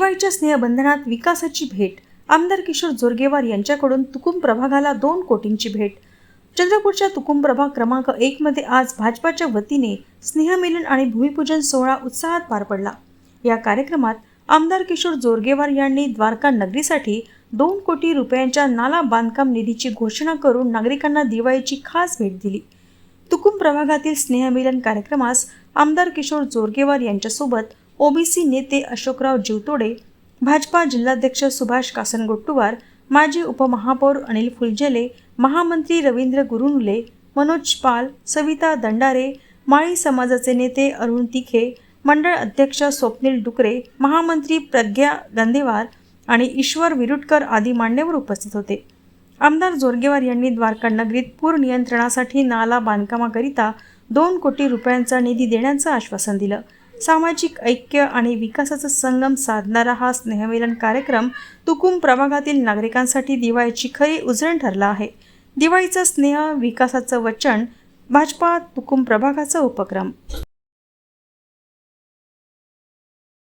दिवाळीच्या स्नेहबंधनात विकासाची भेट. आमदार किशोर जोरगेवार यांच्याकडून तुकुम प्रभागाला दोन कोटींची भेट. चंद्रपूरच्या तुकुम प्रभाग क्रमांक एकमध्ये आज भाजपाच्या वतीने स्नेहमिलन आणि भूमिपूजन सोहळा उत्साहात पार पडला. या कार्यक्रमात आमदार किशोर जोरगेवार यांनी द्वारका नगरीसाठी दोन कोटी रुपयांच्या नाला बांधकाम निधीची घोषणा करून नागरिकांना दिवाळीची खास भेट दिली. तुकुम प्रभागातील स्नेहमिलन कार्यक्रमास आमदार किशोर जोरगेवार यांच्यासोबत ओबीसी नेते अशोकराव जीवतोडे भाजपा जिल्हाध्यक्ष सुभाष कासनगोट्टुवार माजी उपमहापौर अनिल फुलजेले महामंत्री रवींद्र गुरुनुले मनोज पाल सविता दंडारे माळी समाजाचे नेते अरुण तिखे मंडळ अध्यक्ष स्वप्नील डुकरे महामंत्री प्रज्ञा गंदेवार आणि ईश्वर विरुटकर आदी मान्यवर उपस्थित होते. आमदार जोरगेवार यांनी द्वारका नगरीत पूर नियंत्रणासाठी नाला बांधकामाकरिता दोन कोटी रुपयांचा निधी देण्याचं आश्वासन दिलं. सामाजिक ऐक्य आणि विकासाचा संगम साधणारा हा स्नेहमिलन कार्यक्रम तुकुम प्रभागातील नागरिकांसाठी दिवाळीची खरी उजळण ठरला आहे. दिवाळीचा स्नेह विकासाचं वचन भाजपा तुकुम प्रभागाचा उपक्रम.